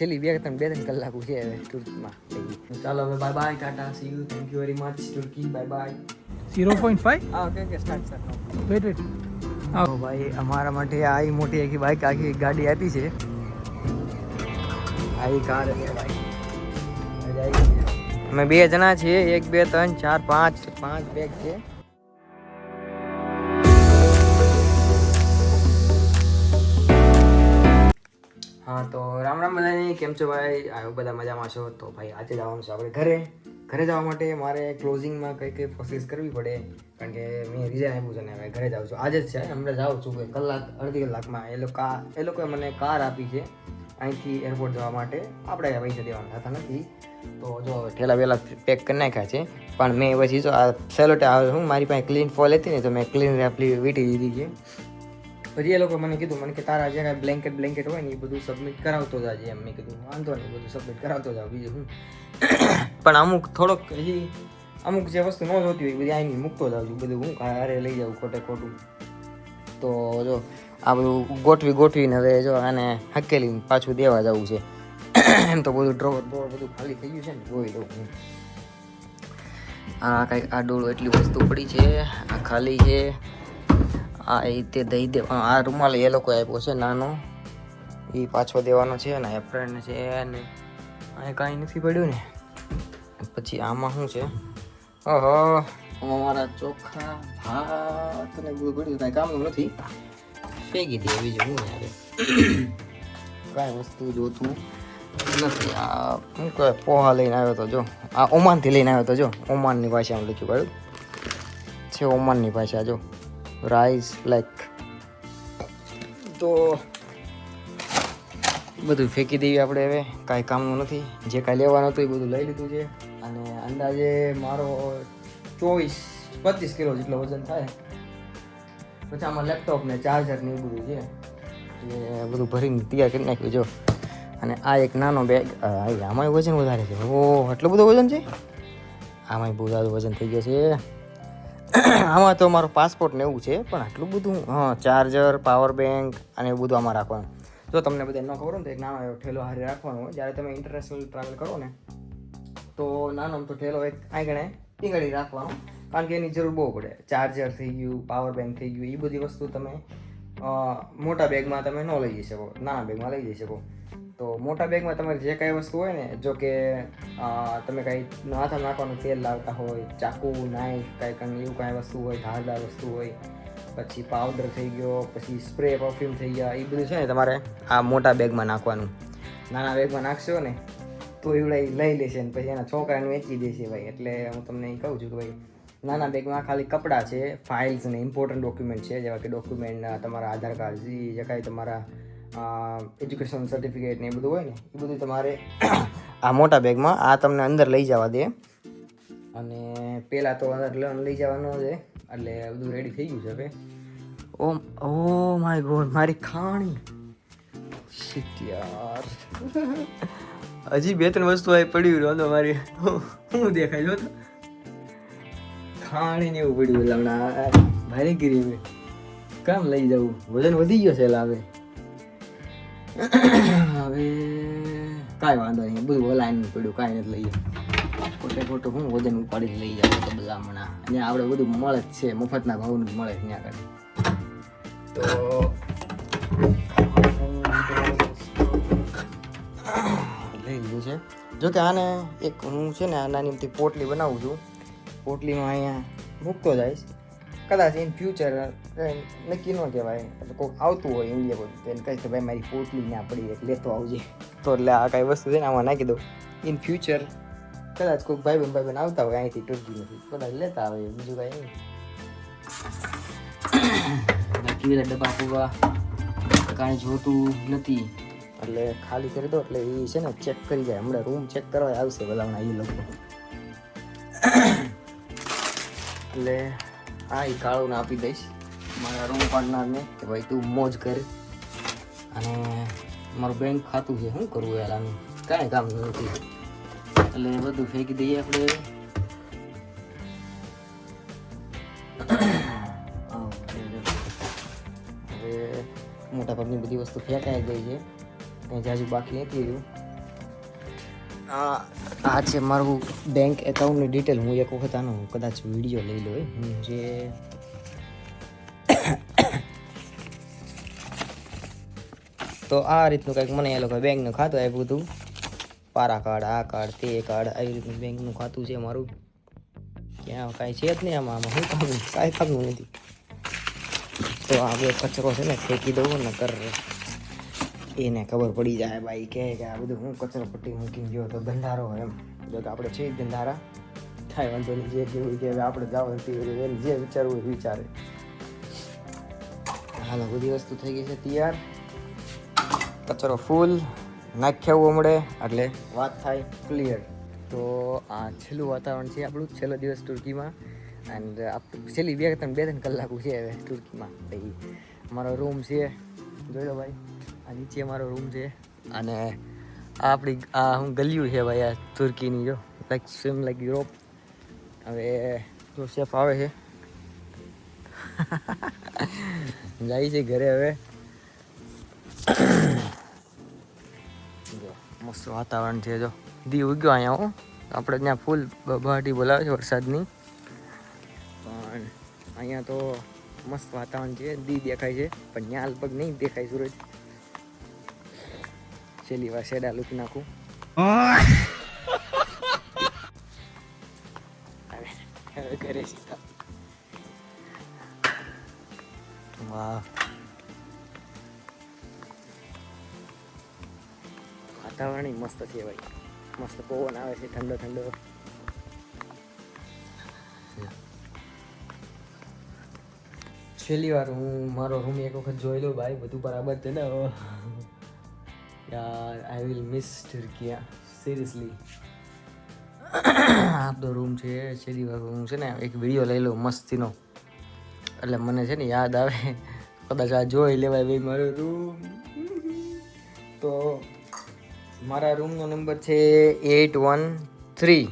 છેલ્લી બે ત્રણ બે ત્રણ કલાકો છે હવે ટૂર્કમાં ચાલો હવે bye bye tata see you thank you very much Turkey bye bye zero point five હા okay okay start start wait wait હા તો ભાઈ અમારા માટે આ ઈ મોટી આખી બાઇક આખી ગાડી આપી છે આ ઈ કાર છે ભાઈ મજા આવી ગઈ. અમે બે જણા છીએ એક બે ત્રણ ચાર પાંચ પાંચ બેગ છે હા, તો રામ રામ બધાને, કેમ છો ભાઈ? આવ્યો બધા મજામાં છો. તો ભાઈ, આજે જવાનું છે આપણે ઘરે. ઘરે જવા માટે મારે ક્લોઝિંગમાં કઈ કઈ પ્રોસેસ કરવી પડે, કારણ કે મેં રિઝાઇન આપ્યું છે ને, હવે ઘરે જાઉં છું. આજે જ છે, હમણાં જાઉં છું ભાઈ કલાક, અડધી કલાકમાં. એ લોકો, એ લોકોએ મને કાર આપી છે, અહીંથી એરપોર્ટ જવા માટે. આપણે પૈસા દેવાના થતા નથી. તો જો ઠેલા વેલા પેક કરી નાખ્યા છે. પણ મેં પછી જો આ સેલોટે આવે હું મારી પાસે ક્લીન ફોલ હતી ને, તો મેં ક્લીન રેપલી વીટી દીધી છે. પછી એ લોકો મને કીધું, મને કે તારા જે કાંઈ બ્લેન્કેટ બ્લેન્કેટ હોય ને એ બધું સબમિટ કરાવતો જાય એમ મેં કીધું, વાંધો નહીં બધું સબમિટ કરાવતો જાવ બીજું હું પણ અમુક થોડોક હજી અમુક જે વસ્તુ ન જોતી હોય બધી આઈની મૂકતો જાઉં બધું હું હારે લઈ જાઉં ખોટે ખોટું. તો જો, આ બધું ગોઠવી ગોઠવીને હવે જો આને હકેલી પાછું દેવા જવું છે. એમ તો બધું ડ્રોવર ડ્રોવર બધું ખાલી થઈ ગયું છે ને, જોઈ લઉં આ કાંઈક આ ડોળો એટલી વસ્તુ પડી છે, આ ખાલી છે. આ એ તે દઈ દે આ રૂમાલ એ લોકો આપ્યો છે, નાનો. એ પાછો દેવાનો છે ને એપ્રન છે ને અહીં કાંઈ નથી પડ્યું ને. પછી આમાં શું છે? ઓહો. અમારા મારા ચોખા, ભાત ને પડ્યું, કાંઈ કામનું નથી. ફેંકી દે બીજું હું યાર કાંઈ વસ્તુ જોતું નથી. આ શું કહે, પોહા લઈને આવ્યો તો જો. આ ઓમાનથી લઈને આવ્યો તો જો. ઓમાનની ભાષામાં લખ્યું પડ્યું છે ઓમાનની ભાષા, જો. રાઈસ લાઈક તો બધું ફેંકી દઈએ આપણે હવે. કાંઈ કામનું નથી. જે કાંઈ લેવાનું હતું એ બધું લઈ લીધું છે. અને અંદાજે મારો ચોવીસ, પચીસ કિલો જેટલો વજન થાય. પછી આમાં લેપટોપ ને ચાર્જર ને એ બધું છે. એ બધું ભરીને તૈયાર કરી નાખ્યું, જો. અને આ એક નાનો બેગ આમાંય વજન વધારે છે. ઓ એટલું બધું વજન છે? આમાંય બહુ સારું વજન થઈ ગયું છે. આમાં તો મારો પાસપોર્ટ ને એવું છે, પણ આટલું બધું, હા ચાર્જર પાવર બેંક અને એવું બધું આમાં રાખવાનું. જો તમને બધા ન ખબર હોય ને તો એક નાનો એવો ઠેલો હારે રાખવાનો હોય. જ્યારે તમે ઇન્ટરનેશનલ ટ્રાવેલ કરો ને, તો નાનો તો ઠેલો એક આંગણે પીંગળી રાખવાનો. કારણ કે એની જરૂર બહુ પડે. ચાર્જર થઈ ગયું પાવર બેંક થઈ ગયું, એ બધી વસ્તુ તમે મોટા બેગમાં તમે ન લઈ જઈ શકો, નાના બેગમાં લઈ જઈ શકો. તો મોટા બેગમાં તમારે જે કાંઈ વસ્તુ હોય ને, જો કે તમે કાંઈ હાથમાં નાખવાનું તેલ લાવતા હોય, ચાકુ નાઈફ કાંઈ કંઈ એવું કાંઈ વસ્તુ હોય, ધારદાર વસ્તુ હોય, પછી પાવડર થઈ ગયો, પછી સ્પ્રે પરફ્યુમ થઈ ગયા એ બધું છે ને તમારે આ મોટા બેગમાં નાખવાનું. નાના બેગમાં નાખશો ને, તો એવડે લઈ લેશે ને, પછી એના છોકરાને વેચી દેશે ભાઈ. એટલે હું તમને એ કહું છું કે ભાઈ નાના બેગમાં ખાલી કપડાં છે ફાઇલ્સ અને ઇમ્પોર્ટન્ટ ડોક્યુમેન્ટ છે, જેવા કે ડોક્યુમેન્ટ તમારા આધાર કાર્ડ, જે કાંઈ તમારા એજ્યુકેશન સર્ટિફિકેટ ને એ બધું હોય ને, એ બધું તમારે આ મોટા બેગમાં આ તમને અંદર લઈ જવા દે. અને પહેલાં તો અંદર લઈ જવાનો છે, એટલે બધું રેડી થઈ ગયું છે હવે. ઓ ઓ માય ગોડ, મારી ખાણી. શિટ હજી બે ત્રણ વસ્તુ આવી પડ્યું રહ્યો મારી, હું દેખાય, જો ખાણી ને એવું પડ્યું હમણાં ભારે ગીરી હવે. કામ લઈ જવું. વજન વધી ગયો છે એટલે હવે. કાંઈ વાંધો નહીં. બધું ઓલાઈન પડ્યું. કાંઈ નથી લઈ ખોટે ખોટું હું વજન ઉપાડીને લઈ જાવ તો બધા હમણાં. ત્યાં આપણે બધું મળે જ છે. મફતના ભાવનું જ મળે ત્યાં આગળ. તો લઈ લીધું છે. જોકે આને એક હું છે ને આ નાની પોટલી બનાવું છું. પોટલીમાં અહીંયા મૂકતો જઈશ કદાચ ઇન ફ્યુચર નક્કી ન કહેવાય. એટલે કોઈક આવતું હોય ઇન્ડિયા બધું તો એને કહીશ કે ભાઈ મારી પોટલી ત્યાં પડી એક લેતો આવજે. તો એટલે આ કાંઈ વસ્તુ છે ને, આમાં નાખી દઉં. ઇન ફ્યુચર કદાચ કોઈક ભાઈ બહેન ભાઈ બહેન આવતા હોય, અહીંથી ટૂરજી નથી. કદાચ લેતા આવે, બીજું કાંઈ નહીં. બાકી ડબ્બા ફૂવા કાંઈ જોતું નથી. એટલે ખાલી કરી દો, એટલે એ છે ને ચેક કરી જાય. હમણાં રૂમ ચેક કરવા આવશે બધા એ લોકો. એટલે આ એ કાળુને આપી દઈશ. મારા રૂમ પાર્ટનરને કે ભાઈ તું મોજ કર. અને મારું બેંક ખાતું છે, શું કરવું યાર આનું? કાંઈ કામ નથી. એટલે બધું ફેંકી દઈએ આપણે. હવે મોટાભાગની બધી વસ્તુ ફેંકાઈ ગઈ છે. કંઈ જાજુ બાકી નથી રહ્યું. આ છે મારું બેંક એકાઉન્ટની ડિટેલ હું એક વખત આનો કદાચ વીડિયો લઈ લો હું. જે તો આ રીતનું કંઈક મને એ લોકો બેંકનું ખાતું આપ્યું હતું. પારા કાર્ડ, આ કાર્ડ, તે કાર્ડ આવી રીતનું બેંકનું ખાતું છે મારું. ક્યાં કાંઈ છે જ નહીં આમાં આમાં શું કામનું કાંઈ કામનું નથી. તો આ બે કચરો છે ને, ફેંકી દઉં ને કર એને ખબર પડી જાય ભાઈ કે આ બધું હું કચરો પટ્ટી મૂકી ગયો તો ગંધારો એમ. જો કે આપણે છે ગંધારા કાંઈ વાંધો નહીં, જે કેવું કે હવે આપણે જવાનું થયું એને જે વિચારવું એ વિચારે. હાલો, બધી વસ્તુ થઈ ગઈ છે તૈયાર. કચરો ફૂલ નાખ્યા મળે એટલે વાત થાય ક્લિયર તો આ છેલ્લું વાતાવરણ છે આપણું, છેલ્લો દિવસ તુર્કીમાં. એન્ડ છેલ્લી બે ત્રણ બે ત્રણ કલાકો છે હવે તુર્કીમાં. ભાઈ મારો રૂમ છે. જોઈ લો ભાઈ. આ નીચે મારો રૂમ છે. અને આ આપણી આ હું ગલ્યું છે ભાઈ, આ તુર્કીની જો. લાઈક સ્વિમ લાઈક યુરોપ હવે જો શેફ આવે છે. જાય છે ઘરે હવે. મસ્ત વાતાવરણ છે જો. દી ઉગ્યો અહીંયા હું. આપણે ત્યાં ફૂલ બહાટી બોલાવે છે વરસાદની. પણ અહીંયા તો મસ્ત વાતાવરણ છે. દી દેખાય છે. પણ ત્યાં લગભગ નહીં દેખાય સૂરજ. છેલ્લી વાર શેડા લૂકી નાખું. હવે ઘરે સીધા વાહ. વાતાવરણ મસ્ત છે ભાઈ મસ્ત પવન આવે છે ઠંડો ઠંડો. છેલ્લી વાર હું મારો રૂમ એક વખત જોઈ લઉં ભાઈ બધું બરાબર છે ને. યાર I will miss Turkiye seriously આપણો રૂમ છે છેલ્લી રૂમ છે ને, એક વીડિયો લઈ લઉં મસ્તીનો. એટલે મને છે ને યાદ આવે, કદાચ આ જોઈ લેવાય ભાઈ મારો રૂમ તો મારા રૂમનો નંબર છે એટ વન થ્રી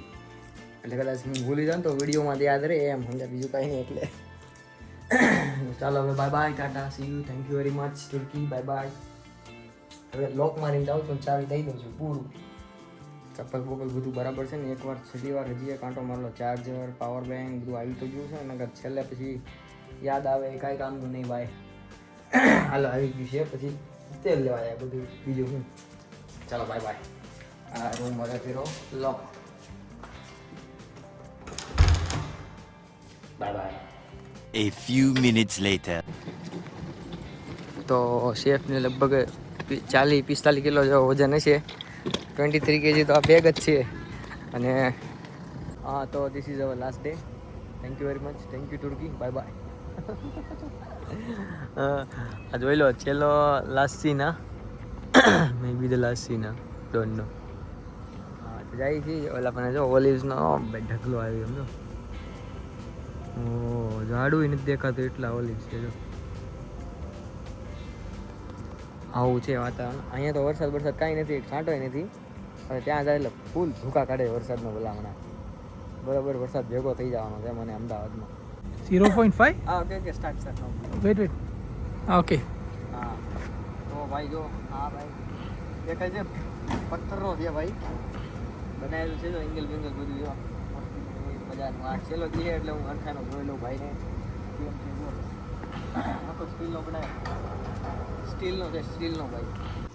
એટલે કદાચ હું ભૂલી જાઉં તો વિડીયોમાં યાદ રહે, એમ સમજા, બીજું કાંઈ નહીં એટલે. ચાલો હવે bye bye tata see you thank you very much Turkey bye bye હવે લોક મારીને જાઉં છું ચાવી દઈ દઉં છું પૂરું. ચપ્પલ બપ્પલ બધું બરાબર છે ને? એકવાર છેલ્લી વાર હજી એક કાંટો મારેલો. ચાર્જર પાવર બેંક બધું આવી તો ગયું છે ને? છેલ્લે પછી યાદ આવે કાંઈ કામનું નહીં ભાઈ. હાલો આવી ગયું છે. પછી તેલ લેવા જાય બધું. બીજું હું ચાલો બાય બાય આ રૂમ હવે ફેરો. Lock bye bye A few minutes later. તો શેફને લગભગ ચાલીસ, પિસ્તાલીસ કિલો જેવો વજન હશે. ટ્વેન્ટી થ્રી કેજી તો આ બેગ જ છે. અને હા તો this is our last day thank you very much thank you Turkey bye bye જોઈ લો, છેલ્લો last scene may be the last scene don't know હા, તો જાય છે. ઓલા પણ જો ઓલિવ્સનો ઢગલો આવ્યો, સમજો. ઓ ઝાડું નથી દેખાતું એટલા ઓલિવ્સ છે, જો. આવું છે વાતાવરણ. અહીંયા તો વરસાદ વરસાદ કાંઈ નથી છાંટોય નથી. હવે ત્યાં જાય એટલે ફૂલ ભૂકા કાઢે વરસાદનો ભલામણા બરાબર વરસાદ ભેગો થઈ જવાનો છે મને અમદાવાદમાં. 0.5? હા okay okay start sir wait wait હા ઓકે હા. તો ભાઈ જો હા ભાઈ. દેખાય છે પથ્થરનો છે ભાઈ. બનાવેલું છે તો એંગલ બેંગલ બધું જો. મજાનું આ છેલ્લો દીએ એટલે હું હરખાનો જોઈ લઉં ભાઈને. આખો સ્ટીલનો બનાવે સ્ટીલનો છે સ્ટીલનો ભાઈ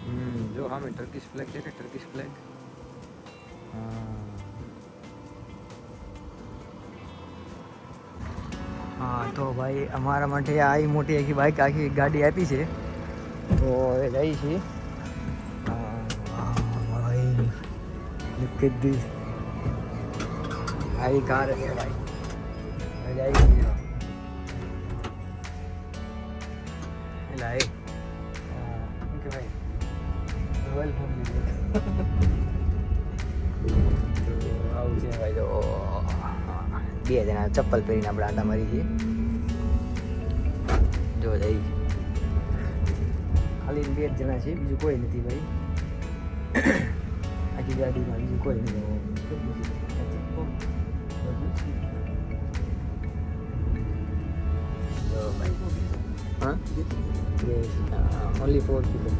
હમ જો સામે ટર્કીશ ફ્લેગ છે ને ટર્કીશ ફ્લેગ હા તો ભાઈ અમારા માટે આ મોટી આખી બાઇક આખી ગાડી આપી છે તો હવે જઈ છીએ ભાઈ લુક એટ ધીસ આવી કાર છે ભાઈ હવે જઈ છીએ આવું છે ભાઈ તો બે જણા ચપ્પલ પહેરીને આપણે આંટા મારી છીએ જો જઈ ખાલી બે જણા છે બીજું કોઈ નથી ભાઈ આખી ગાડીમાં બીજું કોઈ નથી Huh? Yes. Uh, uh, only four people.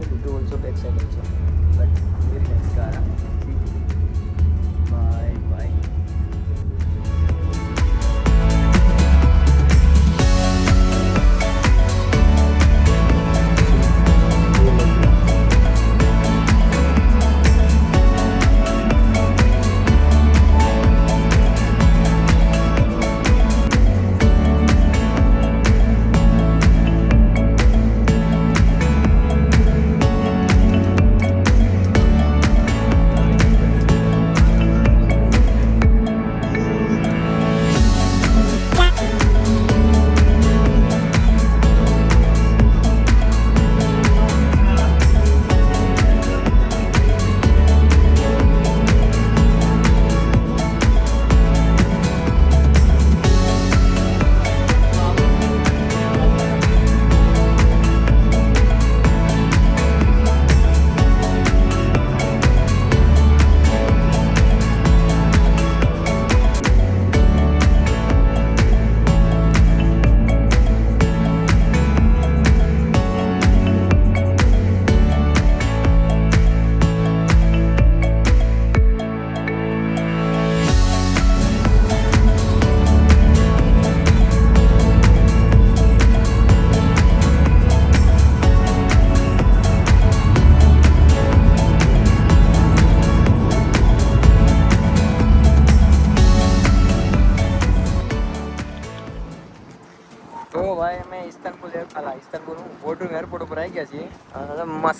People also take seconds. But very nice car. Huh?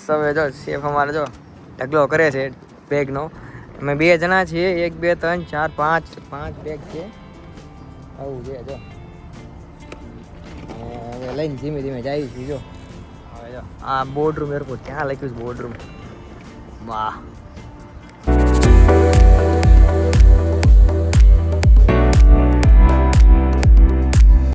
મસ્ત જો સેફ અમારે જો ઢગલો કરે છે બેગનો અમે બે જણા છીએ, એક, બે, ત્રણ, ચાર, પાંચ પાંચ બેગ છે. આવું છે, જો. હવે લઈને ધીમે ધીમે જાય છીએ, જો. હવે જો, આ બોર્ડરૂમ એરપોર્ટ ક્યાં લખ્યું છે બોર્ડરૂમ વાહ.